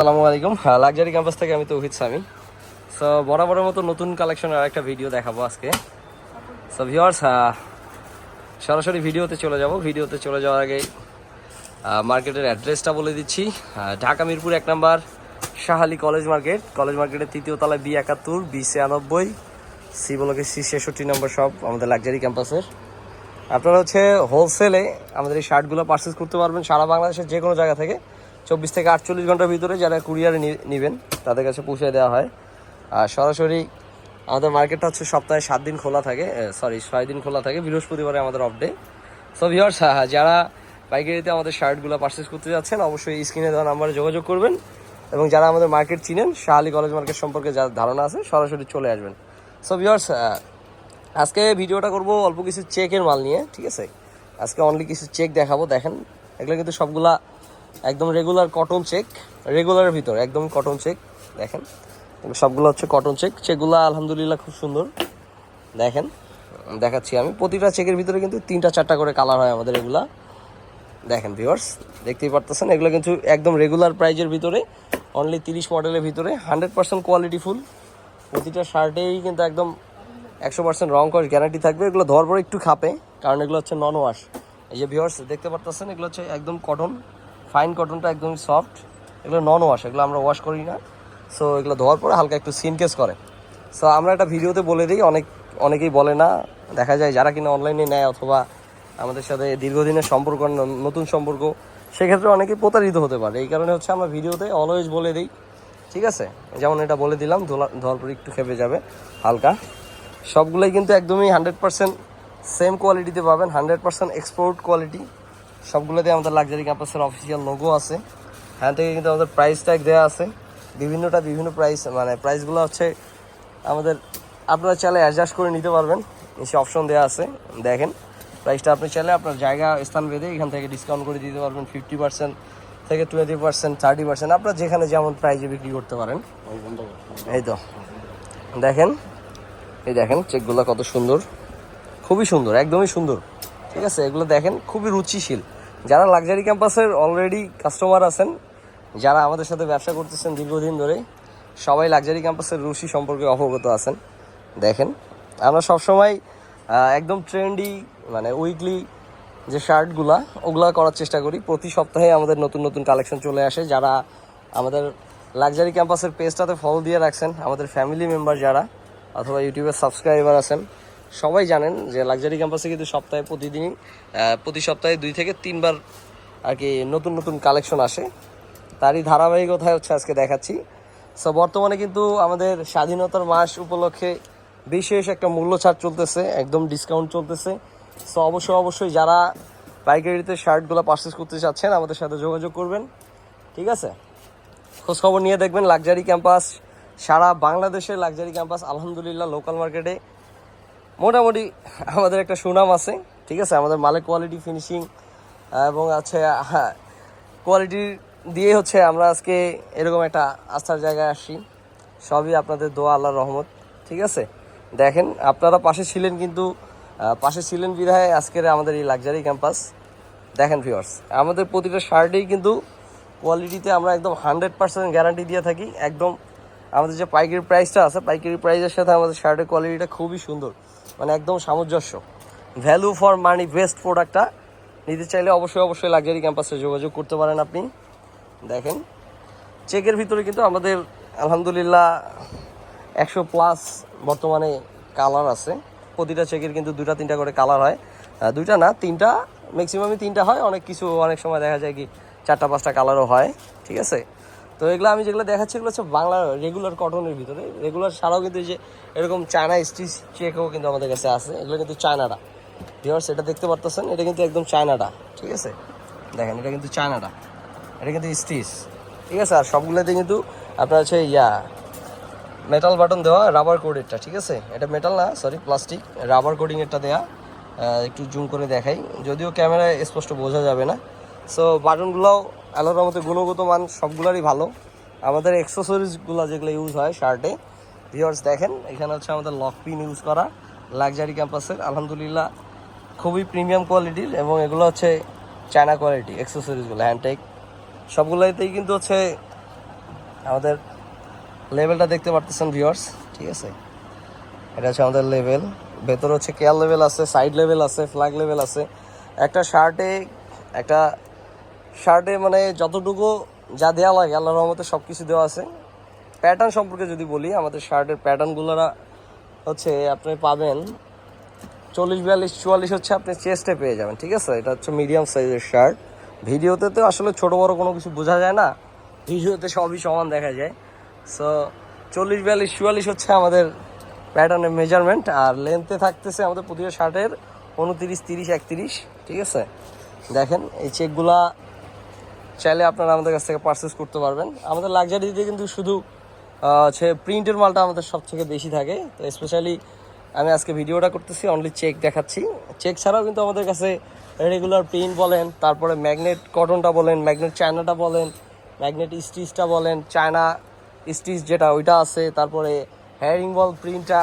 আসসালামু আলাইকুম। Luxury campus থেকে আমি তৌহিদ সামি সো বরাবরের মতো নতুন কালেকশনের আরেকটা ভিডিও দেখাবো আজকে। সো ভিওয়ার্স সরাসরি ভিডিওতে চলে যাব। ভিডিওতে চলে যাওয়ার আগে মার্কেটের অ্যাড্রেসটা বলে দিচ্ছি। ঢাকা মিরপুর এক number, Shahali college market college মার্কেটের তৃতীয় তলায় বি একাত্তর বি ছিয়ানব্বই সি বলকে সি ছেষট্টি নম্বর সব আমাদের লাক্সারি ক্যাম্পাসের আপনারা হচ্ছে হোলসেলে আমাদের এই শার্টগুলো পারচেস করতে পারবেন সারা বাংলাদেশের যে কোনো জায়গা থেকে। চব্বিশ থেকে আটচল্লিশ ঘণ্টার ভিতরে যারা কুরিয়ারে নেবেন, তাদের কাছে পৌঁছে দেওয়া হয়। আর সরাসরি আমাদের মার্কেটটা হচ্ছে সপ্তাহে সাত দিন খোলা থাকে সরি ছয় দিন খোলা থাকে, বৃহস্পতিবারে আমাদের অফ ডে সো ভিওর্স যারা পাইকারিতে আমাদের শার্টগুলো পারচেস করতে যাচ্ছেন, অবশ্যই স্ক্রিনে দেওয়া নাম্বারে যোগাযোগ করবেন। এবং যারা আমাদের মার্কেট চিনেন, শাহালি কলেজ মার্কেট সম্পর্কে যার ধারণা আছে, সরাসরি চলে আসবেন। সো ভিওর্স আজকে ভিডিওটা করব অল্প কিছু চেকের মাল নিয়ে, ঠিক আছে? আজকে অনলি কিছু চেক দেখাবো, দেখেন। এগুলো কিন্তু সবগুলা একদম রেগুলার কটন চেক রেগুলারের ভিতর একদম কটন চেক দেখেন। সবগুলো হচ্ছে কটন চেক চেকগুলো আলহামদুলিল্লাহ খুব সুন্দর। দেখেন, দেখাচ্ছি আমি। প্রতিটা চেকের ভিতরে কিন্তু তিনটা, চারটা করে কালার হয় আমাদের এগুলা। দেখেন ভিউয়ার্স দেখতেই পারতেছেন, এগুলো কিন্তু একদম রেগুলার প্রাইজের ভিতরে অনলি তিরিশ মডেলের ভিতরে হান্ড্রেড পার্সেন্ট কোয়ালিটি ফুল প্রতিটা শার্টেই কিন্তু একদম একশো পার্সেন্ট রং কস গ্যারান্টি থাকবে। এগুলো ধোয়ার পরে একটু খাপে, কারণ এগুলো হচ্ছে নন ওয়াশ এই যে ভিউয়ার্স দেখতে পারতেছেন, এগুলো হচ্ছে একদম কটন ফাইন কটনটা একদমই সফট এগুলো নন ওয়াশ এগুলো আমরা ওয়াশ করি না। সো এগুলো ধোয়ার পরে হালকা একটু সিনকেস করে। সো আমরা একটা ভিডিওতে বলে দিই, অনেক, অনেকেই বলে না, দেখা যায় যারা কিনা অনলাইনে নেয় অথবা আমাদের সাথে দীর্ঘদিনের সম্পর্ক নতুন সম্পর্ক, সেক্ষেত্রে অনেকেই প্রতারিত হতে পারে। এই কারণে হচ্ছে আমরা ভিডিওতে অলওয়েজ বলে দিই, ঠিক আছে? যেমন এটা বলে দিলাম ধোয়ার পরে একটু খেপে যাবে, হালকা। সবগুলোই কিন্তু একদমই হান্ড্রেড পার্সেন্ট সেম কোয়ালিটিতে পাবেন হান্ড্রেড পার্সেন্ট এক্সপোর্ট কোয়ালিটি সবগুলোতে আমাদের লাক্সারি ক্যাম্পাসের অফিসিয়াল লোগো আছে। হ্যাঁ থেকে কিন্তু আমাদের প্রাইস ট্যাগ দেওয়া আছে। বিভিন্নটা বিভিন্ন প্রাইস মানে প্রাইসগুলো হচ্ছে আমাদের, আপনারা চাইলে অ্যাডজাস্ট করে নিতে পারবেন। নিচে অপশন দেওয়া আছে। দেখেন প্রাইসটা আপনি চাইলে আপনার জায়গা, স্থান বেঁধে এখান থেকে ডিসকাউন্ট করে দিতে পারবেন। ফিফটি পার্সেন্ট থেকে টোয়েন্টি পার্সেন্ট থার্টি পার্সেন্ট আপনার যেখানে যেমন প্রাইজে বিক্রি করতে পারেন। এই তো। দেখেন, এই দেখেন চেকগুলো কত সুন্দর। খুবই সুন্দর, একদমই সুন্দর। ঠিক আছে, এগুলো দেখেন, খুবই রুচিশীল। যারা লাক্সারি ক্যাম্পাসের অলরেডি কাস্টমার আছেন, যারা আমাদের সাথে ব্যবসা করতেছেন দীর্ঘদিন ধরে সবাই লাক্সারি ক্যাম্পাসের রুচি সম্পর্কে অবগত আছেন। দেখেন, আমরা সবসময় একদম ট্রেন্ডি মানে উইকলি যে শার্টগুলা, ওগুলা করার চেষ্টা করি। প্রতি সপ্তাহে আমাদের নতুন নতুন কালেকশন চলে আসে। যারা আমাদের লাক্সারি ক্যাম্পাসের পেজটাতে ফলো দিয়ে রাখছেন, আমাদের ফ্যামিলি মেম্বার যারা, অথবা ইউটিউবের সাবস্ক্রাইবার আছেন সবাই জানেন যে লাক্সারি ক্যাম্পাসে কিন্তু সপ্তাহে প্রতিদিনই প্রতি সপ্তাহে দুই থেকে তিনবার আর কি নতুন নতুন কালেকশন আসে। তারই ধারাবাহিকতায় হচ্ছে আজকে দেখাচ্ছি। সো বর্তমানে কিন্তু আমাদের স্বাধীনতার মাস উপলক্ষে বিশেষ একটা মূল্য ছাড় চলতেছে, একদম ডিসকাউন্ট চলতেছে। সো অবশ্যই অবশ্যই যারা পাইকারিতে শার্টগুলো পারচেস করতে চাচ্ছেন, আমাদের সাথে যোগাযোগ করবেন। ঠিক আছে? খোঁজখবর নিয়ে দেখবেন লাক্সারি ক্যাম্পাস, সারা বাংলাদেশের লাক্সারি ক্যাম্পাস, আলহামদুলিল্লাহ লোকাল মার্কেটে মোটামুটি আমাদের একটা সুনাম আছে, ঠিক আছে? আমাদের মালের কোয়ালিটি ফিনিশিং এবং আছে হ্যাঁ কোয়ালিটি দিয়ে হচ্ছে আমরা আজকে এরকম একটা আস্থার জায়গায় আসি সবই আপনাদের দোয়া, আল্লাহর রহমত, ঠিক আছে? দেখেন, আপনারা পাশে ছিলেন কিন্তু পাশে ছিলেন বিধায় আজকের আমাদের এই লাক্সারি ক্যাম্পাস দেখেন ভিউয়ার্স আমাদের প্রতিটা শার্টেই কিন্তু কোয়ালিটিতে আমরা একদম হান্ড্রেড পার্সেন্ট গ্যারান্টি দিয়ে থাকি, একদম আমাদের যে পাইকারি প্রাইসটা আছে, পাইকারি প্রাইসের সাথে আমাদের শার্টের কোয়ালিটিটা খুবই সুন্দর। মানে একদম সামঞ্জস্য। ভ্যালু ফর মানি বেস্ট প্রোডাক্টটা নিতে চাইলে অবশ্যই অবশ্যই লাক্সারি ক্যাম্পাসে যোগাযোগ করতে পারেন আপনি। দেখেন চেকের ভিতরে কিন্তু আমাদের আলহামদুলিল্লাহ একশো প্লাস বর্তমানে কালার আছে। প্রতিটা চেকের কিন্তু দুইটা, তিনটা করে কালার হয়। দুইটা না, তিনটা ম্যাক্সিমামই তিনটা হয়। অনেক কিছু, অনেক সময় দেখা যায় কি চারটা, পাঁচটা কালারও হয়। ঠিক আছে? তো এগুলো আমি যেগুলো দেখাচ্ছি এগুলো হচ্ছে বাংলা রেগুলার কটনের ভিতরে। রেগুলার ছাড়াও কিন্তু এই যে এরকম চায়না স্টিচ চেকও কিন্তু আমাদের কাছে আছে। এগুলো কিন্তু চায়নাটা ভিওর্স এটা দেখতে পারতেছেন, এটা কিন্তু একদম চায়নাটা ঠিক আছে? দেখেন, এটা কিন্তু চায়নাটা এটা কিন্তু স্টিচ ঠিক আছে? আর সবগুলোতে কিন্তু আপনার হচ্ছে ইয়া মেটাল বাটন দেওয়া রাবার কোডেরটা ঠিক আছে? এটা মেটাল না সরি প্লাস্টিক রাবার কোডিংয়েরটা দেওয়া একটু জুম করে দেখাই। যদিও ক্যামেরায় স্পষ্ট বোঝা যাবে না। সো বাটনগুলোও আলোর মতো গুণগত মান সবগুলোরই ভালো। আমাদের অ্যাক্সেসরিজগুলো যেগুলো ইউজ হয় শার্টে ভিওর্স দেখেন, এখানে হচ্ছে আমাদের লক পিন ইউজ করা লাক্সারি ক্যাম্পাসের আলহামদুলিল্লাহ খুবই প্রিমিয়াম কোয়ালিটির এবং এগুলো হচ্ছে চায়না কোয়ালিটি অ্যাক্সেসরিজগুলো হ্যান্ডটেক সবগুলোতেই কিন্তু হচ্ছে আমাদের লেভেলটা দেখতে পারতেছেন ভিউয়ার্স ঠিক আছে? এটা হচ্ছে আমাদের লেভেল ভেতরে হচ্ছে কেয়ার লেভেল আছে সাইড লেভেল আছে ফ্ল্যাগ লেভেল আছে। একটা শার্টে একটা শার্টে মানে যতটুকু যা দেওয়া লাগে, আল্লাহর রহমতে সব কিছু দেওয়া আছে। প্যাটার্ন সম্পর্কে যদি বলি, আমাদের শার্টের প্যাটার্নগুলোরা হচ্ছে আপনি পাবেন চল্লিশ, বিয়াল্লিশ, চুয়াল্লিশ হচ্ছে আপনি চেস্টে পেয়ে যাবেন, ঠিক আছে? এটা হচ্ছে মিডিয়াম সাইজের শার্ট ভিডিওতে তো আসলে ছোট বড় কোনো কিছু বোঝা যায় না ভিডিওতে সবই সমান দেখা যায়। সো চল্লিশ, বিয়াল্লিশ, চুয়াল্লিশ হচ্ছে আমাদের প্যাটার্নের মেজারমেন্ট আর লেন্থে থাকতেছে আমাদের প্রতিটা শার্টের উনতিরিশ, তিরিশ, একত্রিশ, ঠিক আছে? দেখেন, এই চেকগুলা চাইলে আপনারা আমাদের কাছ থেকে পারচেস করতে পারবেন। আমাদের লাক্সারিতে কিন্তু শুধু হচ্ছে প্রিন্টের মালটা আমাদের সব থেকে বেশি থাকে। তো স্পেশালি আমি আজকে ভিডিওটা করতেছি অনলি চেক দেখাচ্ছি। চেক ছাড়াও কিন্তু আমাদের কাছে রেগুলার প্রিন্ট বলেন, তারপরে ম্যাগনেট কটনটা বলেন ম্যাগনেট চায়নাটা বলেন ম্যাগনেট স্টিচটা বলেন চায়না স্টিচ যেটা, ওইটা আছে। তারপরে হেয়ারিং বল প্রিন্টটা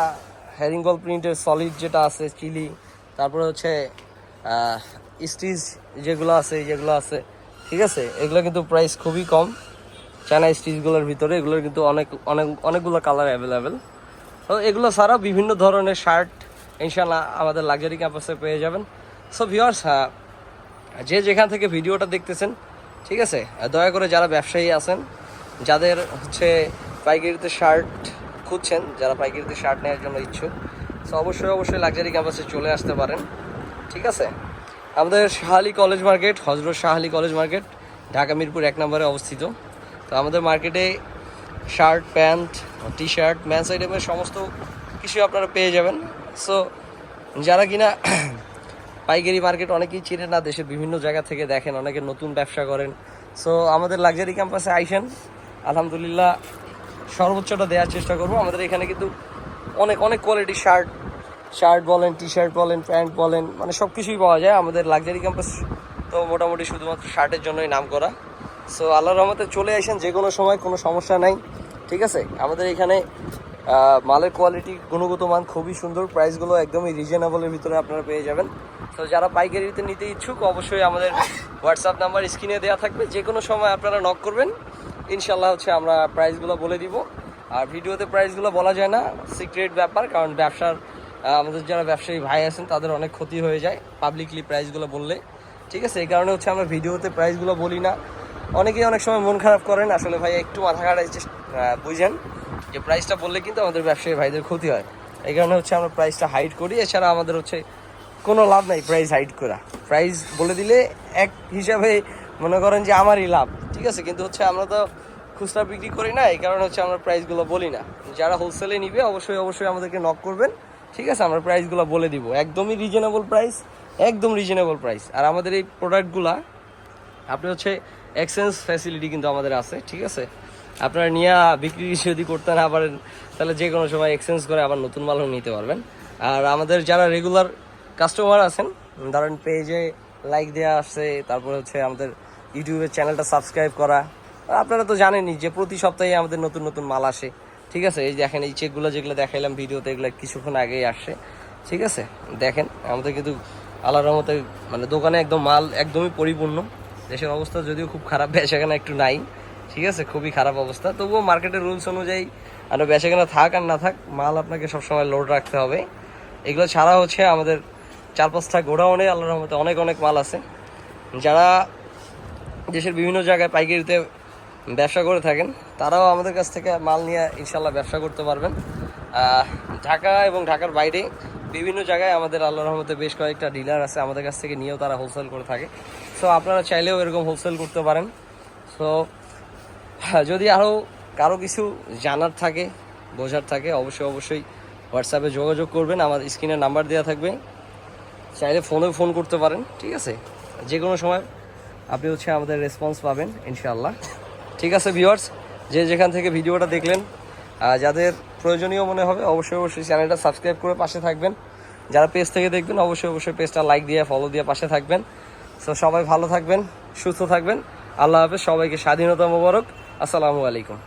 হেয়ারিং বল প্রিন্টের সলিড যেটা আছে চিলি তারপরে হচ্ছে স্টিচ যেগুলো আছে যেগুলো আছে ঠিক আছে? এগুলো কিন্তু প্রাইস খুবই কম। চায়না স্টিচগুলোর ভিতরে এগুলোর কিন্তু অনেক অনেক, অনেকগুলো কালার অ্যাভেলেবেল তো এগুলো ছাড়া বিভিন্ন ধরনের শার্ট ইনশাল্লাহ আমাদের লাক্সারি ক্যাম্পাসে পেয়ে যাবেন। সো ভিওয়ার্স যে যেখান থেকে ভিডিওটা দেখতেছেন, ঠিক আছে? দয়া করে যারা ব্যবসায়ী আছেন, যাদের হচ্ছে পাইকারিতে শার্ট খুঁজছেন, যারা পাইকারিতে শার্ট নেওয়ার জন্য ইচ্ছুক সো অবশ্যই অবশ্যই লাক্সারি ক্যাম্পাসে চলে আসতে পারেন। ঠিক আছে? আমাদের Shahali college market, Hazrat Shahali college market, Dhaka Mirpur এক নম্বরে অবস্থিত। তো আমাদের মার্কেটে shirt, pant T shirt men's আইটেমের সমস্ত কিছু আপনারা পেয়ে যাবেন। সো যারা কিনা পাইকারি মার্কেট অনেকেই চিনেন না, দেশের বিভিন্ন জায়গা থেকে দেখেন, অনেকে নতুন ব্যবসা করেন। সো আমাদের লাক্সারি ক্যাম্পাসে আইসেন। আলহামদুলিল্লাহ সর্বোচ্চটা দেওয়ার চেষ্টা করব। আমাদের এখানে কিন্তু অনেক অনেক কোয়ালিটির শার্ট শার্ট বলেন টি শার্ট বলেন, প্যান্ট বলেন মানে সব কিছুই পাওয়া যায় আমাদের লাক্সারি ক্যাম্পাস। তো মোটামুটি শুধুমাত্র শার্টের জন্যই নাম করা সো আল্লাহর রহমতে চলে আসেন যে কোনো সময়, কোনো সমস্যা নাই, ঠিক আছে? আমাদের এখানে মালের কোয়ালিটি গুণগত মান খুবই সুন্দর প্রাইসগুলো একদমই রিজনেবলের ভিতরে আপনারা পেয়ে যাবেন। তো যারা পাইকারিতে নিতে ইচ্ছুক, অবশ্যই আমাদের হোয়াটসঅ্যাপ নাম্বার স্ক্রিনে দেওয়া থাকবে। যে কোনো সময় আপনারা নক করবেন। ইনশাল্লাহ হচ্ছে আমরা প্রাইসগুলো বলে দিব। আর ভিডিওতে প্রাইসগুলো বলা যায় না সিক্রেট ব্যাপার, কারণ ব্যবসার আমাদের যারা ব্যবসায়ী ভাই আছেন, তাদের অনেক ক্ষতি হয়ে যায় পাবলিকলি প্রাইসগুলো বললে। ঠিক আছে, এই কারণে হচ্ছে আমরা ভিডিওতে প্রাইসগুলো বলি না। অনেকেই অনেক সময় মন খারাপ করেন, আসলে ভাই একটু মাথা খাটাই চেষ্টা বুঝেন যে প্রাইসটা বললে কিন্তু আমাদের ব্যবসায়ী ভাইদের ক্ষতি হয়। এই কারণে হচ্ছে আমরা প্রাইসটা হাইড করি, এছাড়া আমাদের হচ্ছে কোনো লাভ নাই প্রাইস হাইড করা। প্রাইস বলে দিলে এক হিসাবে মনে করেন যে আমারই লাভ, ঠিক আছে? কিন্তু হচ্ছে আমরা তো খুচরা বিক্রি করি না, এই কারণে হচ্ছে আমরা প্রাইসগুলো বলি না। যারা হোলসেলে নিবে, অবশ্যই অবশ্যই আমাদেরকে নক করবেন। ঠিক আছে, আমরা প্রাইসগুলো বলে দিব। একদমই রিজনেবল প্রাইস একদম রিজনেবল প্রাইস আর আমাদের এই প্রোডাক্টগুলা আপনি হচ্ছে এক্সচেঞ্জ ফ্যাসিলিটি কিন্তু আমাদের আছে, ঠিক আছে? আপনারা নিয়ে বিক্রি যদি করতে না পারেন, তাহলে যে কোনো সময় এক্সচেঞ্জ করে আবার নতুন মালও নিতে পারবেন। আর আমাদের যারা রেগুলার কাস্টমার আছেন, ধরেন পেজে লাইক দেওয়া আসছে, তারপরে হচ্ছে আমাদের ইউটিউবের চ্যানেলটা সাবস্ক্রাইব করা। আপনারা তো জানেনই যে প্রতি সপ্তাহে আমাদের নতুন নতুন মাল আসে। ঠিক আছে, এই দেখেন, এই চেকগুলো যেগুলো দেখাইলাম ভিডিওতে, এগুলো কিছুক্ষণ আগেই আসছে ঠিক আছে, দেখেন, আমাদের কিন্তু আল্লাহর রহমতে মানে দোকানে একদম মাল একদমই পরিপূর্ণ। দেশের অবস্থা যদিও খুব খারাপ, বেচাকেনা একটু নাই। ঠিক আছে, খুবই খারাপ অবস্থা। তবুও মার্কেটের রুলস অনুযায়ী আর বেচাকেনা থাক আর না থাক, মাল আপনাকে সবসময় লোড রাখতে হবে। এগুলো ছাড়া হচ্ছে আমাদের চার পাঁচটা গোডাউনে আল্লাহর রহমতে অনেক অনেক মাল আছে। যারা দেশের বিভিন্ন জায়গায় পাইকারিতে ব্যবসা করে থাকেন, তারাও আমাদের কাছ থেকে মাল নিয়ে ইনশাল্লাহ ব্যবসা করতে পারবেন। ঢাকা এবং ঢাকার বাইরে বিভিন্ন জায়গায় আমাদের আল্লাহ রহমতে বেশ কয়েকটা ডিলার আছে আমাদের কাছ থেকে নিয়েও তারা হোলসেল করে থাকে। সো আপনারা চাইলেও এরকম হোলসেল করতে পারেন। সো যদি আরও কারও কিছু জানার থাকে, বোঝার থাকে, অবশ্যই অবশ্যই হোয়াটসঅ্যাপে যোগাযোগ করবেন। আমার স্ক্রিনে নাম্বার দেওয়া থাকবে। চাইলে ফোনেও ফোন করতে পারেন, ঠিক আছে? যে কোনো সময় আপনি হচ্ছে আমাদের রেসপন্স পাবেন, ইনশাআল্লাহ। ঠিক আছে ভিউয়ার্স যে যেখান থেকে ভিডিওটা দেখলেন যাদের প্রয়োজনীয় মনে হবে, অবশ্যই অবশ্যই চ্যানেলটা সাবস্ক্রাইব করে পাশে থাকবেন। যারা পেজ থেকে দেখবেন, অবশ্যই অবশ্যই পেজটা লাইক দিয়ে ফলো দিয়ে পাশে থাকবেন। সো সবাই ভালো থাকবেন, সুস্থ থাকবেন। আল্লাহ হাফেজ, সবাইকে স্বাধীনতা মোবারক। আসসালামু আলাইকুম।